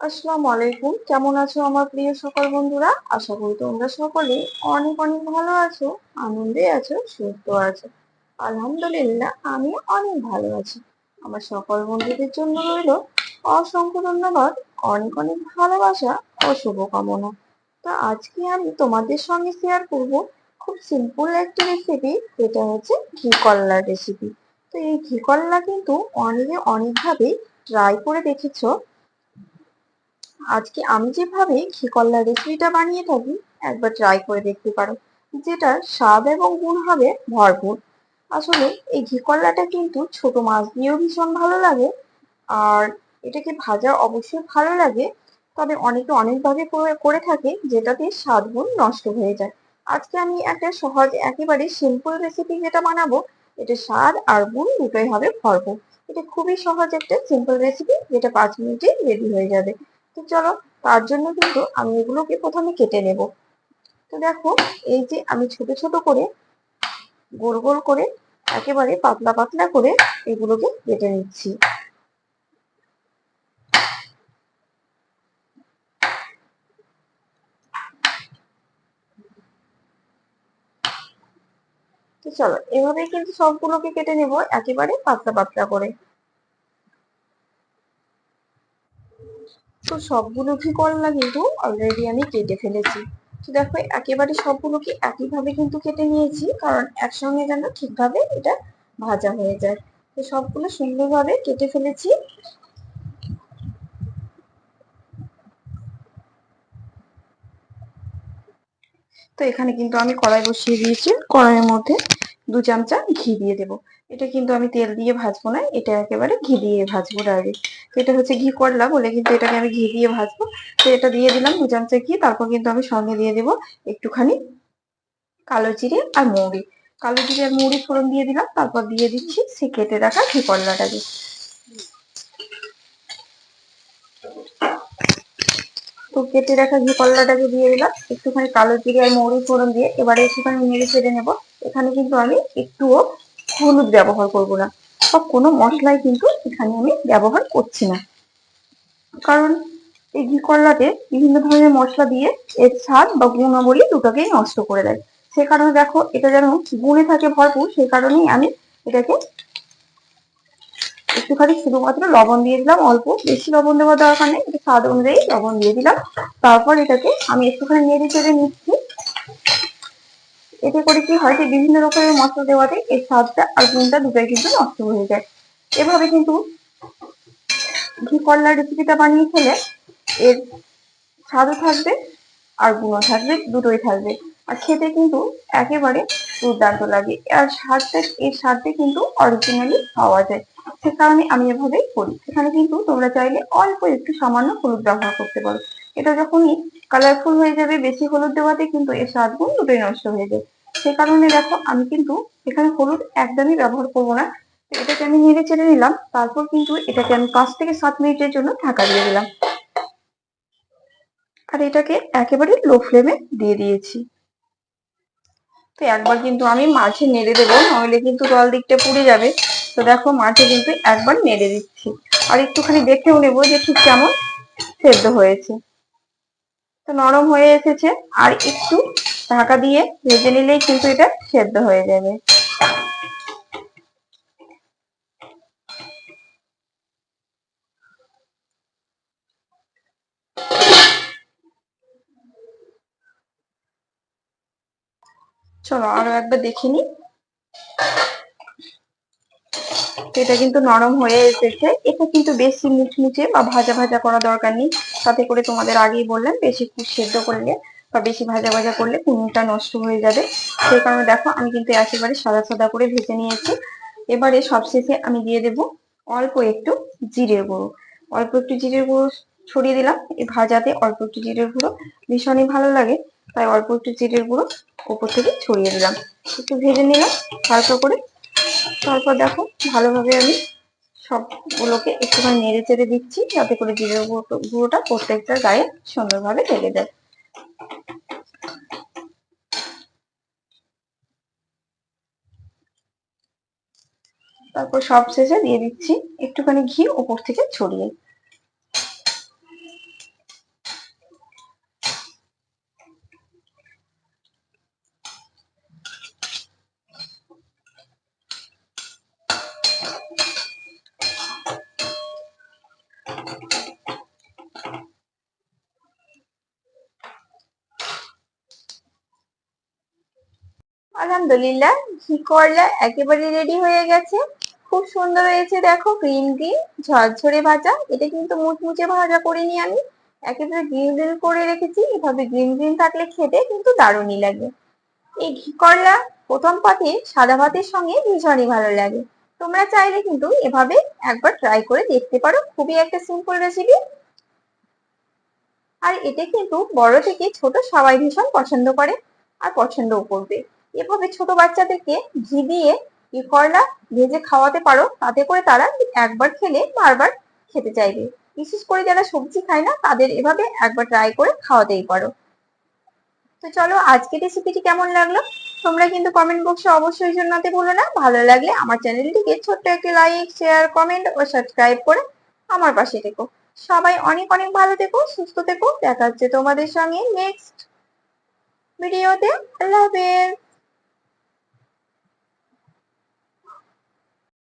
আসসালামু আলাইকুম কেমন আছো আমার প্রিয় সকল বন্ধুরা? আশা করি তোমরা সকলে অনেক অনেক ভালো আছো, আনন্দে আছো, সুস্থ আছো। আলহামদুলিল্লাহ, আমি অনেক ভালো আছি। আমার সকল বন্ধুদের জন্য রইল অসংখ্য ধন্যবাদ, অনেক অনেক ভালোবাসা ও শুভকামনা। তো আজকে আমি তোমাদের সঙ্গে শেয়ার করব খুব সিম্পল একটা রেসিপি যেটা হচ্ছে ঘি কল্লার রেসিপি তো এই ঘি কল্লা কিন্তু অনেকে অনেকভাবেই ট্রাই করে দেখেছ আজকে আমি যেভাবে কল্লার রেসিপিটা বানিয়ে থাকি, একবার ট্রাই করে দেখতে পারো, যেটা স্বাদ এবং গুণ হবে ভরপুর। আসলে এই কল্লাটা কিন্তু ছোট মাছ দিয়েও ভীষণ ভালো লাগে, আর এটাকে ভাজা অবশ্যই ভালো লাগে, তবে অনেকে অনেকভাবে করে থাকে যেটাতে স্বাদ গুণ নষ্ট হয়ে যায়। আজকে আমি একটা সহজ, একেবারে সিম্পল রেসিপি যেটা বানাবো এটা স্বাদ আর গুণ দুটোই হবে ভরপুর। এটা খুবই সহজ একটা সিম্পল রেসিপি যেটা পাঁচ মিনিটে রেডি হয়ে যাবে। তো চলো, তার জন্য কিন্তু আমি এগুলোকে প্রথমে কেটে নেব। তো দেখো, এই যে আমি ছোট ছোট করে গোল গোল করে একেবারে পাতলা পাতলা করে এগুলোকে কেটে নিচ্ছি। চলো, এভাবেই কিন্তু সবগুলোকে কেটে নেব একেবারে পাতলা পাতলা করে। তো সবগুলো ঘি করলা কিন্তু অলরেডি আমি কেটে ফেলেছি। তো দেখো, একেবারে সবগুলোকে একইভাবে কিন্তু কেটে নিয়েছি, কারণ একসঙ্গে যেন ঠিকভাবে এটা ভাজা হয়ে যায়। তো সবগুলো সুন্দরভাবে কেটে ফেলেছি। তো এখানে কিন্তু আমি কড়াই বসিয়ে দিয়েছি, কড়াইয়ের মধ্যে দু চামচা ঘি দিয়ে দেবো। এটা কিন্তু আমি তেল দিয়ে ভাজবো না, এটা একেবারে ঘি দিয়ে ভাজবো ডাইরেক্ট তো এটা হচ্ছে ঘি করলা বলে কিন্তু এটাকে আমি ঘি দিয়ে ভাজবো। তো এটা দিয়ে দিলাম দু চামচা ঘি, তারপর কিন্তু আমি সঙ্গে দিয়ে দেবো একটুখানি কালো জিরে আর মৌরি কালো জিরে আর মৌরি ফোড়ন দিয়ে দিলাম, তারপর দিয়ে দিচ্ছি সে কেটে রাখা ঘি করলাটাকে। তো কেটে রাখা ঘি কল্লাটাকে দিয়ে দিলাম। একটুখানি কালো জিরে আর মৌরি ফোড়ন দিয়ে এবারে একটুখানি নেড়ে চেড়ে নেব। এখানে কিন্তু আমি একটুও হলুদ ব্যবহার করব না। বা কোনো মশলাই কিন্তু এখানে আমি ব্যবহার করছি না। কারণ এই ঘি কল্লাতে বিভিন্ন ধরনের মশলা দিয়ে এর স্বাদ বা গুণাবলী দুটোকেই নষ্ট করে দেয়। সে কারণে দেখো এটা যেন গুণে থাকে ভরপুর সেই কারণেই আমি এটাকে একটুখানি শুধুমাত্র লবণ দিয়ে দিলাম, অল্প বেশি লবণ দেওয়ার দরকার নেই একটু স্বাদ অনুযায়ী লবণ দিয়ে দিলাম। তারপর এটাকে আমি একটুখানি নেড়ে চেড়ে নিচ্ছি। এতে করে কি হয় যে বিভিন্ন রকমের মশলা দেওয়াতে এর স্বাদটা আর গুণটা দুটাই কিন্তু নষ্ট হয়ে যায়। এভাবে কিন্তু ঘি কল্লার রেসিপিটা বানিয়ে খেলে এর স্বাদও থাকবে আর গুণও থাকবে, দুটোই থাকবে। আর খেতে কিন্তু একেবারে দুর্দান্ত লাগে। আর স্বাদটা, এর স্বাদটা কিন্তু অরিজিনালি পাওয়া যায়। সে কারণে আমি এভাবেই করি। এখানে কিন্তু তোমরা চাইলে অল্প একটু সামান্য হলুদ ব্যবহার করতে পারো। এটা যখনই কালারফুল হয়ে যাবে, বেশি হলুদ দেওয়াতে কিন্তু এর স্বাদ গুণ দুটোই নষ্ট হয়ে যায়। সে কারণে দেখো, আমি কিন্তু এখানে হলুদ একদমই ব্যবহার করব না। এটাকে আমি নেড়ে চেড়ে নিলাম। তারপর কিন্তু এটাকে আমি পাঁচ থেকে সাত মিনিটের জন্য ঢাকা দিয়ে দিলাম। আর এটাকে একেবারে লো ফ্লেমে দিয়ে দিয়েছি। তো একবার কিন্তু আমি মাঝে নেড়ে দেবো, নইলে কিন্তু জল দিকটা পুড়ে যাবে। তো দেখো মাঝে কিন্তু একবার নেড়ে দিচ্ছি। আর একটুখানি দেখেও নেব যে ঠিক কেমন সেদ্ধ হয়েছে। তো নরম হয়ে এসেছে, আর একটু ঢাকা দিয়ে ভেজে নিলেই কিন্তু এটা সেদ্ধ হয়ে যাবে। চলো আরও একবার দেখে নি। এটা কিন্তু নরম হয়ে এসেছে। এটা কিন্তু বেশি মুচমুচে বা ভাজা ভাজা করা দরকার নেই। তাতে করে তোমাদের আগেই বললাম, বেশি সেদ্ধ করলে বা বেশি ভাজা ভাজা করলে কুমড়োটা নষ্ট হয়ে যাবে। সেই কারণে দেখো, আমি কিন্তু একেবারে সাদা সাদা করে ভেজে নিয়েছি। এবারে সবশেষে আমি দিয়ে দেব অল্প একটু জিরের গুঁড়ো। অল্প একটু জিরের গুঁড়ো ছড়িয়ে দিলাম। এই ভাজাতে অল্প একটু জিরের গুঁড়ো। ভীষণই ভালো লাগে। তাই অল্প একটু জিরের গুঁড়ো উপর থেকে ছড়িয়ে দিলাম। একটু ভেজে নিলাম হালকা করে, তারপর দেখো ভালোভাবে আমি সবগুলোকে একটুখানি নেড়ে চেড়ে দিচ্ছি, যাতে করে জিরের গুঁড়োটা প্রত্যেকটা গায়ে সুন্দরভাবে লেগে যায়। তারপর সব শেষে দিয়ে দিচ্ছি একটুখানি ঘি উপর থেকে ছড়িয়ে। আলহামদুলিল্লাহ, ঘি করলা একেবারে রেডি হয়ে গেছে। খুব সুন্দর হয়েছে, দেখো গ্রিন গ্রিন ঝরঝরে ভাজা। এটা কিন্তু মুচমুচে ভাজা করিনি আমি। একেবারে গ্রিন গ্রিন করে রেখেছি। এভাবে গ্রিন গ্রিন থাকলে খেতে কিন্তু দারুণই লাগে। এই ঘি করলা প্রথম পাতে সাদা ভাতের সঙ্গে ভীষণই ভালো লাগে। তোমরা চাইলে কিন্তু এভাবে একবার ট্রাই করে দেখতে পারো। খুবই একটা সিম্পল রেসিপি আর এটা কিন্তু বড় থেকে ছোট সবাই ভীষণ পছন্দ করে আর পছন্দও করবে। এভাবে ছোট বাচ্চাদেরকে ঘি দিয়ে ই করলা ভেজে খাওয়াতে পারো। তাতে করে তারা একবার খেলে বারবার খেতে চাইবে। বিশেষ করে যারা সবজি খায় না, তাদের এভাবে একবার ট্রাই করে খাওয়াতেই পারো। তো চলো আজকের রেসিপিটি কেমন লাগল? তোমরা কিন্তু কমেন্ট বক্সে অবশ্যই জানাতে ভুলো না। ভালো লাগলে আমার চ্যানেলটিকে ছোট্ট একটি লাইক শেয়ার কমেন্ট ও সাবস্ক্রাইব করে আমার পাশে থেকো। সবাই অনেক অনেক ভালো থেকো, সুস্থ থেকো। দেখা হচ্ছে তোমাদের সঙ্গে নেক্সট ভিডিওতে আল্লাহ হাফেজ।